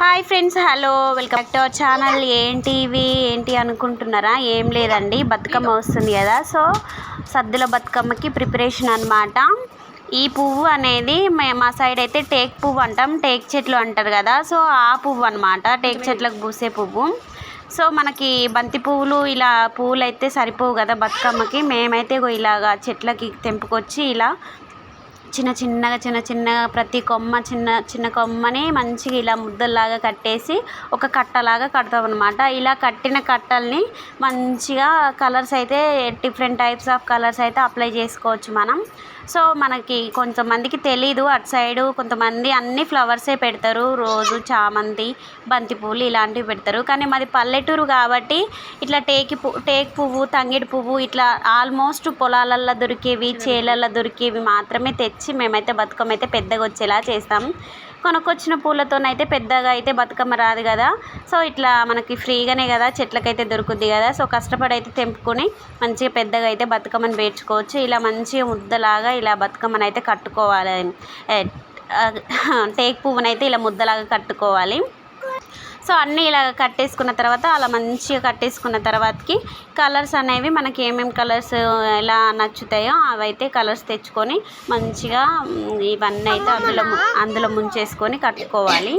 Hi friends hello welcome back to our channel. ఏంటి ఇవి? ఏంటి అనుకుంటున్నారా? ఏం లేదండి బతుకమ్మ వస్తుంది కదా. సో సద్దుల బతుకమ్మకి ప్రిపరేషన్ అనమాట ఈ పువ్వు అనేది మా సైడ్ అయితే టేక్ పువ్వు అంటాం. టేక్ చెట్లు అంటారు కదా. సో ఆ పువ్వు అనమాట టేక్ చెట్లకు పూసే పువ్వు. సో మనకి బంతి పువ్వులు ఇలా పువ్వులు అయితే సరిపోవు కదా బతుకమ్మకి. మేమైతే ఇలాగా చెట్లకి తెంపుకొచ్చి ఇలా చిన్న చిన్నగా చిన్న చిన్నగా ప్రతి కొమ్మ చిన్న చిన్న కొమ్మని మంచిగా ఇలా ముద్దల్లాగా కట్టేసి ఒక కట్టలాగా కడతాం అనమాట ఇలా కట్టిన కట్టల్ని మంచిగా కలర్స్ అయితే డిఫరెంట్ టైప్స్ ఆఫ్ కలర్స్ అయితే అప్లై చేసుకోవచ్చు మనం. సో మనకి కొంతమందికి తెలీదు అటు సైడు కొంతమంది అన్ని ఫ్లవర్సే పెడతారు. రోజు చామంతి బంతి ఇలాంటివి పెడతారు. కానీ మాది పల్లెటూరు కాబట్టి ఇట్లా టేకి పువ్వు టేక్ పువ్వు తంగిడి పువ్వు ఇట్లా ఆల్మోస్ట్ పొలాలల్లో దొరికేవి చేలల్లో దొరికేవి మాత్రమే తెచ్చి మేమైతే బతుకమ్మ అయితే పెద్దగా వచ్చేలా చేస్తాం. కొనుక్కొచ్చిన పూలతోనైతే పెద్దగా అయితే బతుకమ్మ రాదు కదా. సో ఇట్లా మనకి ఫ్రీగానే కదా చెట్లకైతే దొరుకుద్ది కదా. సో కష్టపడి అయితే తెంపుకొని మంచిగా పెద్దగా అయితే బతుకమ్మని పేర్చుకోవచ్చు. ఇలా మంచిగా ముద్దలాగా ఇలా బతుకమ్మని అయితే కట్టుకోవాలి టేక్ పువ్వునైతే ఇలా ముద్దలాగా కట్టుకోవాలి. సో అన్నీ ఇలా కట్టేసుకున్న తర్వాత అలా మంచిగా కట్టేసుకున్న తర్వాతకి కలర్స్ అనేవి మనకి ఏమేమి కలర్స్ ఎలా నచ్చుతాయో అవైతే కలర్స్ తెచ్చుకొని మంచిగా ఇవన్నీ అయితే అందులో అందులో ముంచేసుకొని కట్టుకోవాలి.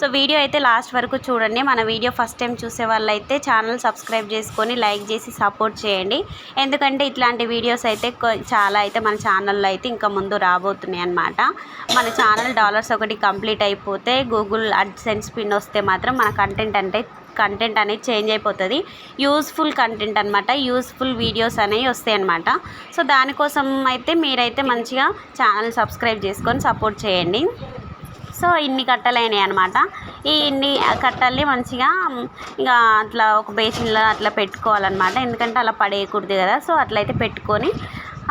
సో వీడియో అయితే లాస్ట్ వరకు చూడండి. మన వీడియో ఫస్ట్ టైం చూసే వాళ్ళైతే ఛానల్ సబ్స్క్రైబ్ చేసుకొని లైక్ చేసి సపోర్ట్ చేయండి. ఎందుకంటే ఇట్లాంటి వీడియోస్ అయితే చాలా అయితే మన ఛానల్లో అయితే ఇంకా ముందు రాబోతున్నాయి అనమాట మన ఛానల్ డాలర్స్ ఒకటి కంప్లీట్ అయిపోతే గూగుల్ అడ్సెన్స్ పిన్ వస్తే మాత్రం మన కంటెంట్ అంటే కంటెంట్ అనేది చేంజ్ అయిపోతుంది. యూస్ఫుల్ కంటెంట్ అనమాట యూస్ఫుల్ వీడియోస్ అనేవి వస్తాయి అనమాట సో దానికోసం అయితే మీరైతే మంచిగా ఛానల్ సబ్స్క్రైబ్ చేసుకొని సపోర్ట్ చేయండి. సో ఇన్ని కట్టలైనాయి అనమాట ఈ ఇన్ని కట్టల్ని మంచిగా ఇక అట్లా ఒక బేసిన్లో అట్లా పెట్టుకోవాలన్నమాట. ఎందుకంటే అలా పడేయకూడదు కదా. సో అట్లయితే పెట్టుకొని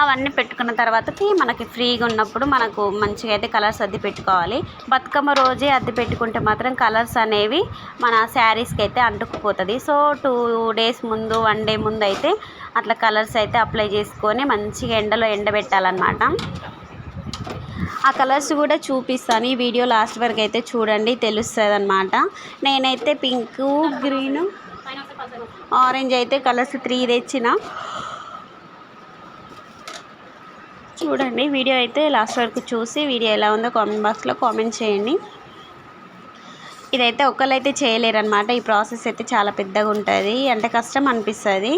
అవన్నీ పెట్టుకున్న తర్వాతకి మనకి ఫ్రీగా ఉన్నప్పుడు మనకు మంచిగా అయితే కలర్స్ అద్దె పెట్టుకోవాలి. బతుకమ్మ రోజే అద్దె పెట్టుకుంటే మాత్రం కలర్స్ అనేవి మన శారీస్కి అయితే అంటుకుపోతుంది. సో టూ డేస్ ముందు వన్ డే ముందు అయితే అట్లా కలర్స్ అయితే అప్లై చేసుకొని మంచిగా ఎండలో ఎండబెట్టాలన్నమాట. ఆ కలర్స్ కూడా చూపిస్తాను. ఈ వీడియో లాస్ట్ వరకు అయితే చూడండి తెలుస్తుంది అనమాట నేనైతే పింక్ గ్రీన్ ఆరెంజ్ అయితే కలర్స్ త్రీ తెచ్చిన. చూడండి వీడియో అయితే లాస్ట్ వరకు చూసి వీడియో ఎలా ఉందో కామెంట్ బాక్స్లో కామెంట్ చేయండి. ఇదైతే ఒకళ్ళైతే చేయలేరనమాట ఈ ప్రాసెస్ అయితే చాలా పెద్దగా ఉంటుంది. అంటే కష్టం అనిపిస్తుంది.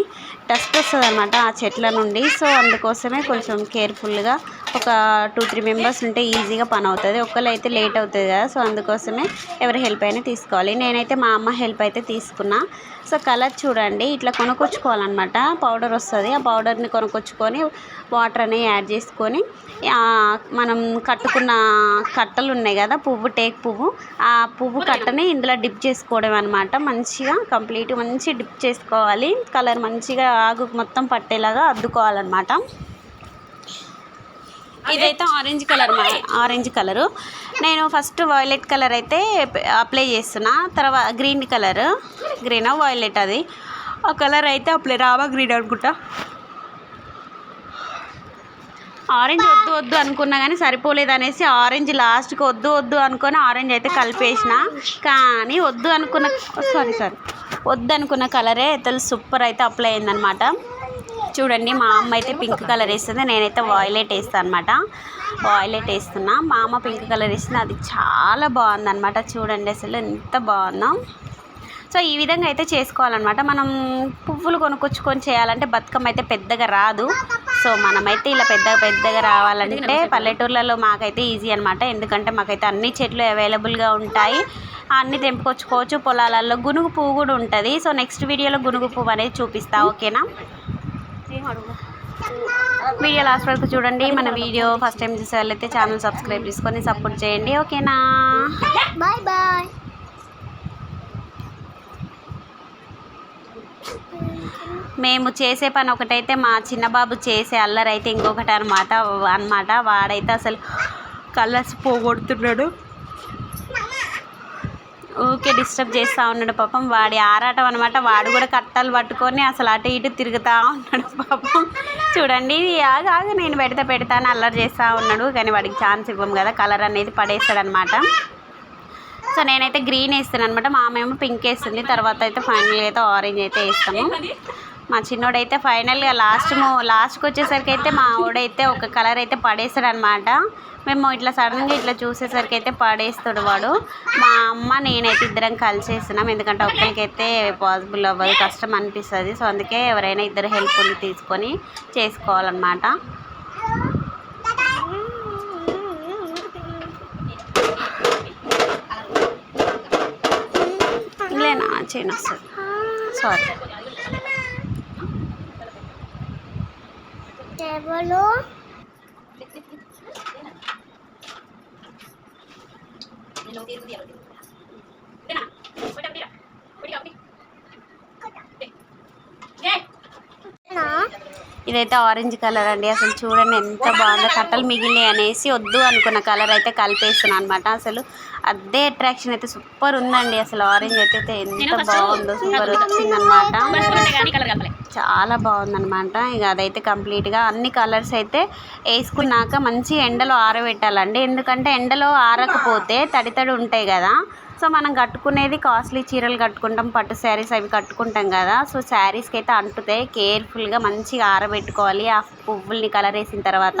డస్ట్ వస్తుంది అనమాట ఆ చెట్ల నుండి. సో అందుకోసమే కొంచెం కేర్ఫుల్గా ఒక టూ త్రీ మెంబర్స్ ఉంటే ఈజీగా పని అవుతుంది. ఒకళ్ళు అయితే లేట్ అవుతుంది కదా సో అందుకోసమే ఎవరి హెల్ప్ అయినా తీసుకోవాలి. నేనైతే మా అమ్మ హెల్ప్ అయితే తీసుకున్నా. సో కలర్ చూడండి ఇట్లా కొనుక్కొచ్చుకోవాలన్నమాట. పౌడర్ వస్తుంది ఆ పౌడర్ని కొనుక్కొచ్చుకొని వాటర్ అనేవి యాడ్ చేసుకొని మనం కట్టుకున్న కట్టలు ఉన్నాయి కదా పువ్వు టేక్ పువ్వు ఆ పువ్వు కట్టని ఇందులో డిప్ చేసుకోవడం అనమాట మంచిగా కంప్లీట్ మంచి డిప్ చేసుకోవాలి. కలర్ మంచిగా ఆగు మొత్తం పట్టేలాగా అద్దుకోవాలన్నమాట. ఇదైతే ఆరెంజ్ కలర్ ఆరెంజ్ కలరు నేను ఫస్ట్ వైలెట్ కలర్ అయితే అప్లై చేస్తున్నా. తర్వాత గ్రీన్ కలర్ గ్రీన్ వైలెట్ అది. ఆ కలర్ అయితే అప్లై రావా గ్రీన్ అనుకుంటా. ఆరెంజ్ వద్దు వద్దు అనుకున్నా కానీ సరిపోలేదు అనేసి ఆరెంజ్ లాస్ట్కి వద్దు వద్దు అనుకొని ఆరెంజ్ అయితే కలిపేసిన. కానీ వద్దు అనుకున్న సారీ సారీ వద్దు అనుకున్న కలరే అయితే సూపర్ అయితే అప్లై అయిందనమాట చూడండి మా అమ్మ అయితే పింక్ కలర్ వేస్తుంది నేనైతే వాయిలెట్ వేస్తాను అనమాట వాయిలెట్ వేస్తున్నా. మా అమ్మ పింక్ కలర్ వేస్తుంది అది చాలా బాగుందన్నమాట. చూడండి అసలు ఎంత బాగుందో. సో ఈ విధంగా అయితే చేసుకోవాలన్నమాట. మనం పువ్వులు కొనుక్కొచ్చుకొని చేయాలంటే బతుకమ్మ అయితే పెద్దగా రాదు. సో మనమైతే ఇలా పెద్దగా పెద్దగా రావాలంటే పల్లెటూర్లలో మాకైతే ఈజీ అనమాట ఎందుకంటే మాకైతే అన్ని చెట్లు అవైలబుల్గా ఉంటాయి. అన్నీ తెంపుకొచ్చుకోవచ్చు. పొలాలలో గునుగు పువ్వు కూడా ఉంటుంది. సో నెక్స్ట్ వీడియోలో గునుగు పువ్వు అనేది చూపిస్తా ఓకేనా? వీడియో లాస్ట్ వరకు చూడండి. మన వీడియో ఫస్ట్ టైం చూసే వాళ్ళైతే ఛానల్ సబ్స్క్రైబ్ చేసుకొని సపోర్ట్ చేయండి. ఓకేనా? బాయ్ బాయ్ మేము చేసే పని ఒకటైతే మా చిన్నబాబు చేసే అల్లరి అయితే ఇంకొకటి అనమాట అనమాట వాడైతే అసలు కలర్స్ పోగొడుతున్నాడు. ఊకే డిస్టర్బ్ చేస్తూ ఉన్నాడు పాపం. వాడి ఆరాటం అనమాట వాడు కూడా కట్టలు పట్టుకొని అసలు అటు ఇటు తిరుగుతూ ఉన్నాడు పాపం. చూడండి ఆగా ఆగా నేను పెడతా పెడతా అని అల్లరి చేస్తూ ఉన్నాడు. కానీ వాడికి ఛాన్స్ ఇవ్వం కదా. కలర్ అనేది పడేస్తాడనమాట సో నేనైతే గ్రీన్ వేస్తాను అనమాట మా అమ్మేమో పింక్ వేస్తుంది. తర్వాత అయితే ఫైనల్గా అయితే ఆరెంజ్ అయితే వేస్తాము. మా చిన్నోడైతే ఫైనల్గా లాస్ట్ లాస్ట్కి వచ్చేసరికి అయితే మా వాడైతే ఒక కలర్ అయితే పడేస్తాడు అనమాట మేము ఇట్లా సడన్గా ఇట్లా చూసేసరికి అయితే పడేస్తాడు వాడు. మా అమ్మ నేనైతే ఇద్దరం కలిసేస్తున్నాం. ఎందుకంటే ఒక్కరికైతే పాసిబుల్ అవ్వదు కష్టం అనిపిస్తుంది. సో అందుకే ఎవరైనా ఇద్దరు హెల్ప్ తీసుకొని చేసుకోవాలన్నమాట. లేనా చేయను వస్తుంది సారీ ఎవరు ఇదైతే ఆరెంజ్ కలర్ అండి. అసలు చూడండి ఎంత బాగుందో. కట్టలు మిగిలినాయి అనేసి వద్దు అనుకున్న కలర్ అయితే కలిపేస్తున్నాను అనమాట అసలు అదే అట్రాక్షన్ అయితే సూపర్ ఉందండి. అసలు ఆరెంజ్ అయితే ఎంత బాగుందో సూపర్ వచ్చిందనమాట చాలా బాగుందన్నమాట. ఇక అదైతే కంప్లీట్గా అన్ని కలర్స్ అయితే వేసుకున్నాక మంచి ఎండలో ఆరబెట్టాలండి. ఎందుకంటే ఎండలో ఆరకపోతే తడి తడి ఉంటాయి కదా. సో మనం కట్టుకునేది కాస్ట్లీ చీరలు కట్టుకుంటాం పట్టు శారీస్ అవి కట్టుకుంటాం కదా. సో శారీస్కి అయితే అంటుతాయి కేర్ఫుల్గా మంచిగా ఆరబెట్టుకోవాలి. ఆ పువ్వుల్ని కలర్ వేసిన తర్వాత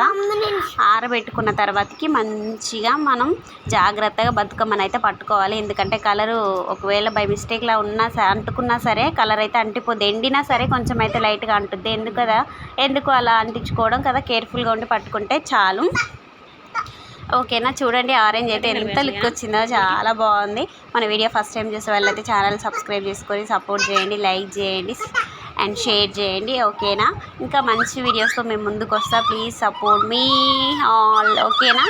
ఆరబెట్టుకున్న తర్వాతకి మంచిగా మనం జాగ్రత్తగా బతుకమ్మని అయితే పట్టుకోవాలి. ఎందుకంటే కలరు ఒకవేళ బై మిస్టేక్లా ఉన్నా సరే అంటుకున్నా సరే కలర్ అయితే అంటిపోద్ది. ఎండినా సరే కొంచెం అయితే లైట్గా అంటుద్ది. ఎందుకు కదా ఎందుకు అలా అంటించుకోవడం కదా? కేర్ఫుల్గా ఉండి పట్టుకుంటే చాలు. ఓకేనా చూడండి ఆరెంజ్ అయితే ఎంత లుక్ వచ్చిందో చాలా బాగుంది. మన వీడియో ఫస్ట్ టైం చూసే వాళ్ళైతే ఛానల్ సబ్స్క్రైబ్ చేసుకొని సపోర్ట్ చేయండి లైక్ చేయండి అండ్ షేర్ చేయండి ఓకేనా ఇంకా మంచి వీడియోస్తో మేము ముందుకు వస్తా. ప్లీజ్ సపోర్ట్ మీ ఆల్ ఓకేనా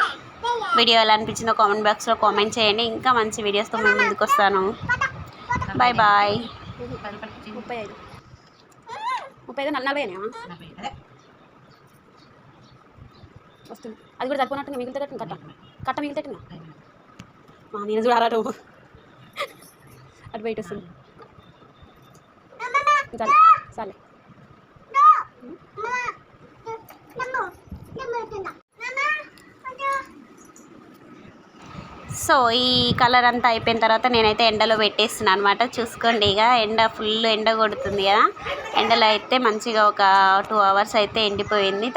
వీడియో ఎలా అనిపించిందో కామెంట్ బాక్స్లో కామెంట్ చేయండి. ఇంకా మంచి వీడియోస్తో మేము ముందుకు వస్తాను. బాయ్ బాయ్ ముప్పై ఐదు. ముప్పై ఐదు నలభై వస్తుంది. అది కూడా సరిపోనట్టు మిగిలితేటట్టు కట్ట. కట్ట మిగిలితే మా నేను చూడాలట అటు బయట వస్తుంది. సరే సో ఈ కలర్ అంతా అయిపోయిన తర్వాత నేనైతే ఎండలో పెట్టేస్తున్నాను అనమాట చూసుకోండి ఇక ఎండ ఫుల్ ఎండ కొడుతుంది కదా. ఎండలో అయితే మంచిగా ఒక టూ అవర్స్ అయితే ఎండిపోయింది.